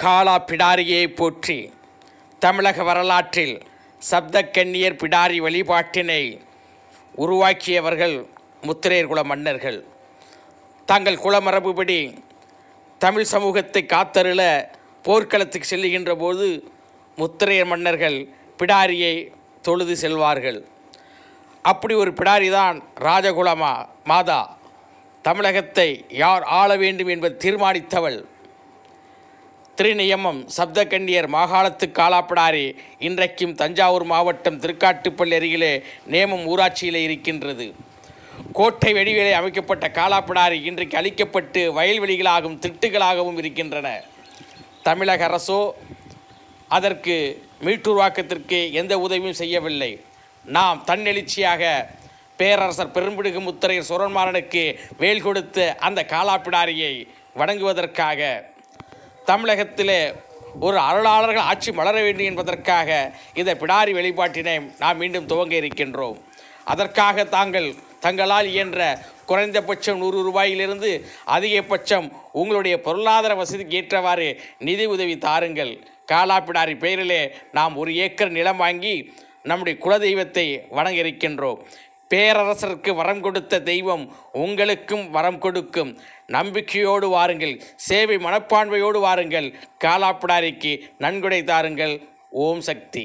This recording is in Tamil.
காலா பிடாரியை போற்றி தமிழக வரலாற்றில் சப்தக்கன்னியர் பிடாரி வழிபாட்டினை உருவாக்கியவர்கள் முத்திரையர் குல மன்னர்கள். தங்கள் குலமரபுபடி தமிழ் சமூகத்தை காத்தருள போர்க்களத்துக்கு செல்லுகின்ற போது முத்திரையர் மன்னர்கள் பிடாரியை தொழுது செல்வார்கள். அப்படி ஒரு பிடாரி தான் ராஜகுலமா மாதா. தமிழகத்தை யார் ஆள வேண்டும் என்பதை தீர்மானித்தவள் திருநியமம் சப்தகண்டியர் மாகாணத்து காலாப்படாரி இன்றைக்கும் தஞ்சாவூர் மாவட்டம் திருக்காட்டுப்பள்ளி அருகிலே நேமம் ஊராட்சியிலே இருக்கின்றது. கோட்டை வெடிவிலே அமைக்கப்பட்ட காலாப்படாரி இன்றைக்கு அழிக்கப்பட்டு வயல்வெளிகளாகவும் திட்டுகளாகவும் இருக்கின்றன. தமிழக அரசோ அதற்கு மீட்டுருவாக்கத்திற்கு எந்த உதவியும் செய்யவில்லை. நாம் தன்னெழுச்சியாக பேரரசர் பெரும்பிடுகு முத்திரையர் சுரன்மாறனுக்கு வேல் கொடுத்து அந்த காலாப்பிடாரியை வணங்குவதற்காக தமிழகத்திலே ஒரு அருளாளர்கள் ஆட்சி மலர வேண்டும் என்பதற்காக இந்த பிடாரி வெளிப்பாட்டினை நாம் மீண்டும் துவங்க இருக்கின்றோம். அதற்காக தாங்கள் தங்களால் இயன்ற குறைந்தபட்சம் நூறு ரூபாயிலிருந்து அதிகபட்சம் உங்களுடைய பொருளாதார வசதிக்கு ஏற்றவாறு நிதி உதவி தாருங்கள். காலாப்பிடாரி பெயரிலே நாம் ஒரு ஏக்கர் நிலம் வாங்கி நம்முடைய குலதெய்வத்தை வணங்க இருக்கின்றோம். பேரரசருக்கு வரம் கொடுத்த தெய்வம் உங்களுக்கும் வரம் கொடுக்கும். நம்பிக்கையோடு வாருங்கள். சேவை மனப்பான்மையோடு வாருங்கள். காலாப்பிடாரிக்கு நன்கொடை தாருங்கள். ஓம் சக்தி.